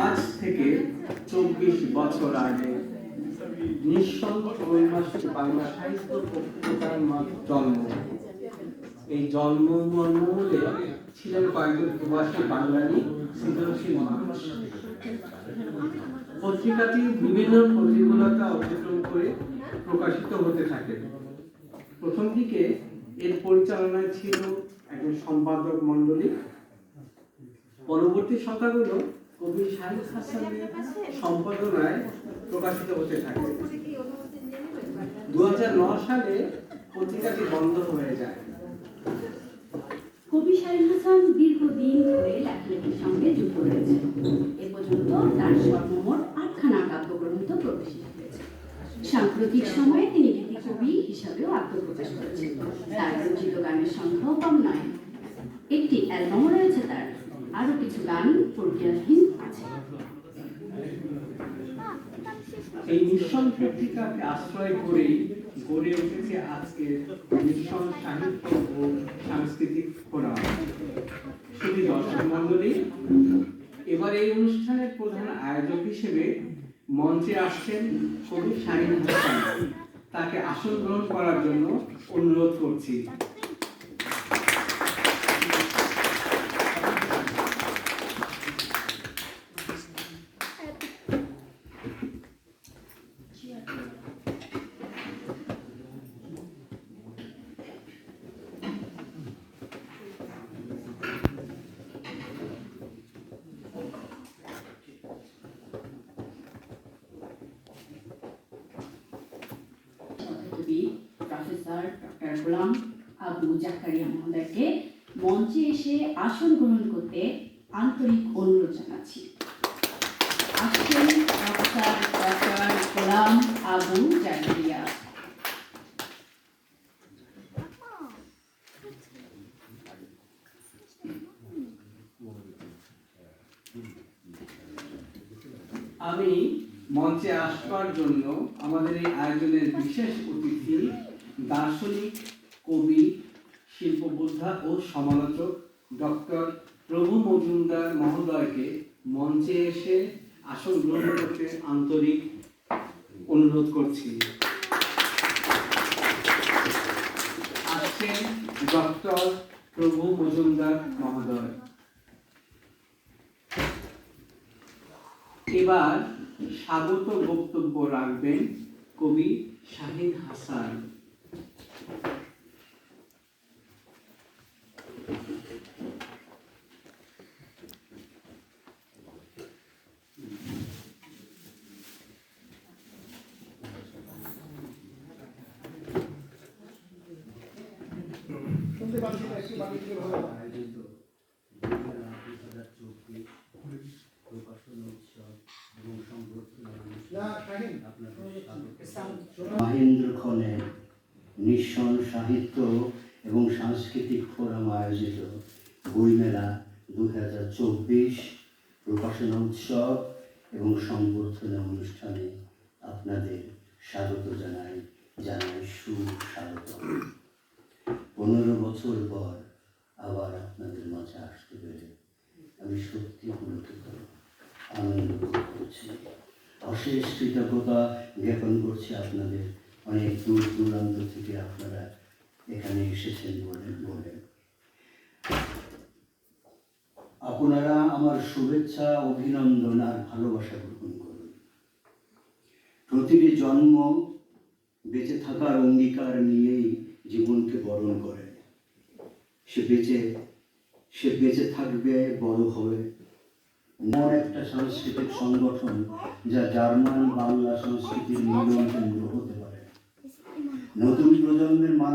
আজ থেকে চব্বিশ বছর আগে নিঃসঙ্গ বাংলা সাহিত্য পত্রিকার জন্ম। এই জন্ম মর্মূলে ছিলেন কয়েকজন প্রবাসী বাঙালি সৃজনশীল পত্রিকাটি বিভিন্ন প্রতিকূলতা অতিক্রম করে প্রকাশিত হতে থাকে। প্রথম দিকে এর পরিচালনায় ছিল একজন সম্পাদক মণ্ডলী। পরবর্তী সংখ্যাগুলো কবি শাহিদ হাসানের সম্পাদনায় প্রকাশিত হতে থাকে। দু সালে পত্রিকাটি বন্ধ হয়ে যায়। কবি শাহিদ হাসান দীর্ঘদিন ধরে লেখালেখির সঙ্গে যুক্ত রয়েছে এ পর্যন্ত তার সর্বমোট আটখানা কাব্যগ্রন্থ প্রকাশিত সাম্প্রতিক সময়ে তিনি গীতি কবি হিসাবেও আত্মপ্রকাশ করেছেন। তার রচিত গানের সংখ্যাও কম নয়। একটি অ্যালবামও রয়েছে। আরও কিছু গান প্রক্রিয়াধীন আছে। এই মিশন পত্রিকাকে আশ্রয় করেই গড়ে উঠেছে আজকের মিশন সাহিত্য ও সাংস্কৃতিক ফোরাম। শুধু দর্শক মন্ডলী এবার এই অনুষ্ঠানের প্রধান আয়োজক হিসেবে মঞ্চে আসছেন কবি শাহিন হাসান। তাকে আসন গ্রহণ করার জন্য অনুরোধ করছি কবি প্রফেসর ডক্টর গোলাম আবু জাকারিয়া মহোদয়কে মঞ্চে এসে আসন গ্রহণ করতে আন্তরিক অনুরোধ জানাচ্ছি। আসছেন প্রফেসর ডক্টর গোলাম, আবু জাকারিয়া। আমি মঞ্চে আসবার জন্য আমাদের এই আয়োজনের বিশেষ অতিথি দার্শনিক, কবি, শিল্পবোদ্ধা ও সমালোচক ডক্টর প্রভু মজুমদার মহোদয়কে মঞ্চে এসে আসন গ্রহণ করতে আন্তরিক অনুরোধ করছি। আসছেন ডক্টর প্রভু মজুমদার মহোদয়। এবার স্বাগত বক্তব্য রাখবেন কবি শাহিন হাসান। মহেন্দ্র খনে নিঃসন সাহিত্য এবং সাংস্কৃতিক ফোরাম আয়োজিত বইমেলা দু হাজার চব্বিশ প্রকাশনা উৎসব এবং সংবর্ধনা অনুষ্ঠানে আপনাদের স্বাগত জানাই জানাই সুস্বাগত পনেরো বছর পর আবার আপনাদের মাঝে আসতে পেরে আমি সত্যি পুলকিত আনন্দ বোধ করছি। অশেষ কৃতজ্ঞতা জ্ঞাপন করছি আপনাদের। অনেক দূর দূরান্ত থেকে আপনারা এখানে এসেছেন বলেন বলেন। আপনারা আমার শুভেচ্ছা, অভিনন্দন আর ভালোবাসা গ্রহণ করুন। প্রতিটি জন্ম বেঁচে থাকার অঙ্গীকার নিয়েই জীবনকে বরণ করে। সে বেঁচে সে বেঁচে থাকবে, বড় হবে। এমন একটা সাংস্কৃতিক সংগঠন যা জার্মান বাংলা সংস্কৃতির মিলন কেন্দ্র হতে পারে। নতুন প্রজন্মের মানুষ